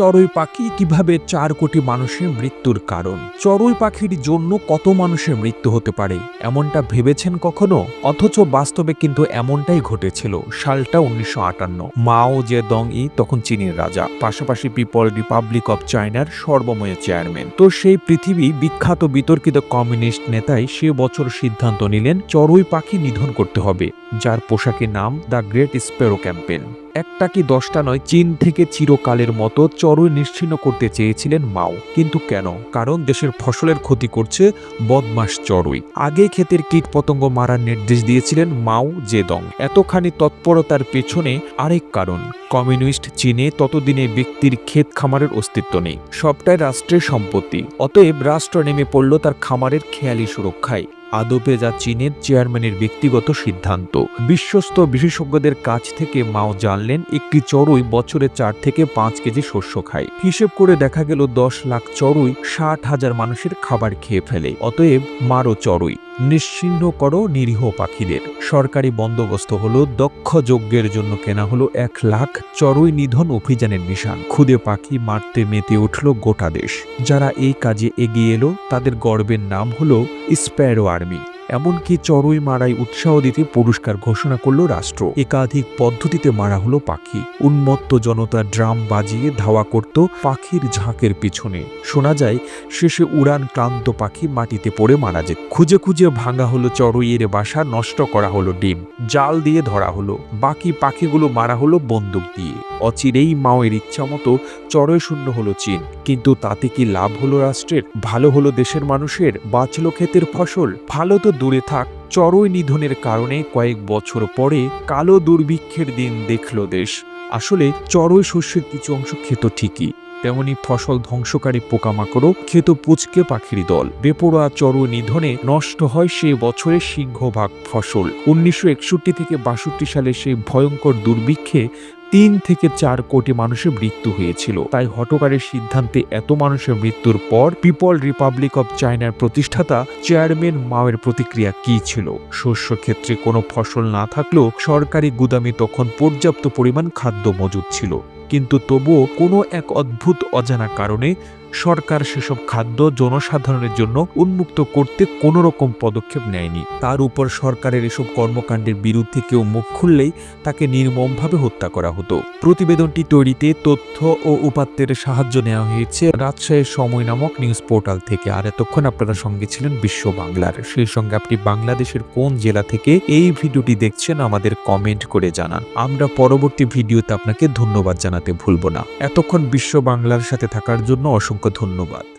চড়ুই পাখি কীভাবে চার কোটি মানুষের মৃত্যুর কারণ? চড়ুই পাখির জন্য কত মানুষের মৃত্যু হতে পারে? এমনটা ভেবেছেন কখনো? অথচ বাস্তবে কিন্তু এমনটাই ঘটেছিল সালটা উনিশশো আটান্ন। মাও জে দং ই তখন চীনের রাজা, পাশাপাশি পিপল রিপাবলিক অব চায়নার সর্বময় চেয়ারম্যান। তো সেই পৃথিবী বিখ্যাত বিতর্কিত কমিউনিস্ট নেতাই সে বছর সিদ্ধান্ত নিলেন চড়ুই পাখি নিধন করতে হবে, যার পোশাকের নাম দ্য গ্রেট স্পেরো ক্যাম্পেন একটা কি দশটা নয়, চীন থেকে চিরকালের মতো চড়ুই নিশ্চিন্ন করতে চেয়েছিলেন মাও। কিন্তু কেন? কারণ দেশের ফসলের ক্ষতি করছে বদমাস চড়ুই। আগে ক্ষেতের কীট পতঙ্গ মারার নির্দেশ দিয়েছিলেন মাও জেদং। এতখানি তৎপরতার পেছনে আরেক কারণ, কমিউনিস্ট চীনে ততদিনে ব্যক্তির ক্ষেত খামারের অস্তিত্ব নেই। সবটাই রাষ্ট্রের সম্পত্তি। অতএব রাষ্ট্র নেমে পড়ল তার খামারের খেয়ালি সুরক্ষায়। আদপে যা চীনের চেয়ারম্যানের ব্যক্তিগত সিদ্ধান্ত। বিশ্বস্ত বিশেষজ্ঞদের কাছ থেকে মাও জানলেন, একটি চড়ুই বছরে চার থেকে পাঁচ কেজি শস্য খায়। হিসেব করে দেখা গেল দশ লাখ চড়ুই ষাট হাজার মানুষের খাবার খেয়ে ফেলে, অতএব মারো চড়ুই। নিশ্চিহ্ন করো নিরীহ পাখিদের। সরকারি বন্দোবস্ত হল দক্ষ যজ্ঞের জন্য কেনা হলো এক লাখ চড়ুই নিধন অভিযানের নিশান। খুদে পাখি মারতে মেতে উঠল গোটা দেশ। যারা এই কাজে এগিয়ে এলো, তাদের গর্বের নাম হলো স্প্যারো আর্মি। এমনকি চড়ুই মারাই উৎসাহ দিতে পুরস্কার ঘোষণা করল রাষ্ট্র। একাধিক পদ্ধতিতে মারা হলো পাখি। উন্মত্ত জনতা ড্রাম বাজিয়ে ধাওয়া করত পাখির ঝাঁকের পিছনে। শোনা যায়, শেষে উড়ান ক্লান্ত পাখি মাটিতে পড়ে মারা যেত। খুঁজে খুঁজে ভাঙা হলো চড়ুইয়ের বাসা, নষ্ট করা হলো ডিম। জাল দিয়ে ধরা হলো। বাকি পাখিগুলো মারা হলো বন্দুক দিয়ে। অচিরেই মাওয়ের ইচ্ছা মতো চড়ই শূন্য হলো চীন। কিন্তু তাতে কি লাভ হলো রাষ্ট্রের? ভালো হলো দেশের মানুষের? বাঁচল ক্ষেতের ফসল? ভালো তো দূরে থাক। চড়ই নিধনের কারণে কয়েক বছর পরে কালো দুর্ভিক্ষের দিন দেখল দেশ। আসলে চড়ই শস্যের কিছু অংশ খেত ঠিকই। তেমনি ফসল ধ্বংসকারী পোকামাকড়ও খেত পুচকে পাখির দল। বেপরোয়া চড়ুই নিধনে নষ্ট হয় সে বছরে সিংহভাগ ফসল। উনিশশো একষট্টি থেকে বাষট্টি সালে সেই ভয়ঙ্কর দুর্ভিক্ষে তিন থেকে চার কোটি মানুষের মৃত্যু হয়েছিল। তাই হটকারের সিদ্ধান্তে এত মানুষের মৃত্যুর পর পিপল রিপাবলিক অব চায়নার প্রতিষ্ঠাতা চেয়ারম্যান মাওয়ের প্রতিক্রিয়া কি ছিল? শস্য ক্ষেত্রে কোনো ফসল না থাকলেও সরকারি গুদামে তখন পর্যাপ্ত পরিমাণ খাদ্য মজুদ ছিল। কিন্তু তবুও কোনো এক অদ্ভুত অজানা কারণে সরকার সেসব খাদ্য জনসাধারণের জন্য উন্মুক্ত করতে কোনো রকম পদক্ষেপ নেয়নি। তার উপর সরকারের এসব কর্মকাণ্ডের বিরুদ্ধে কেউ মুখ খুললেই তাকে নির্মমভাবে হত্যা করা হতো। প্রতিবেদনটি তৈরিতে তথ্য ও উপাত্তের সাহায্য নেওয়া হয়েছে রাজশাহীর সময় নামক নিউজ পোর্টাল থেকে। আর এতক্ষণ আপনারা সঙ্গে ছিলেন বিশ্ব বাংলার। সেই সঙ্গে আপনি বাংলাদেশের কোন জেলা থেকে এই ভিডিওটি দেখছেন আমাদের কমেন্ট করে জানান। আমরা পরবর্তী ভিডিওতে আপনাকে ধন্যবাদ জানাতে ভুলব না। এতক্ষণ বিশ্ব বাংলার সাথে থাকার জন্য অসংখ্য ধন্যবাদ।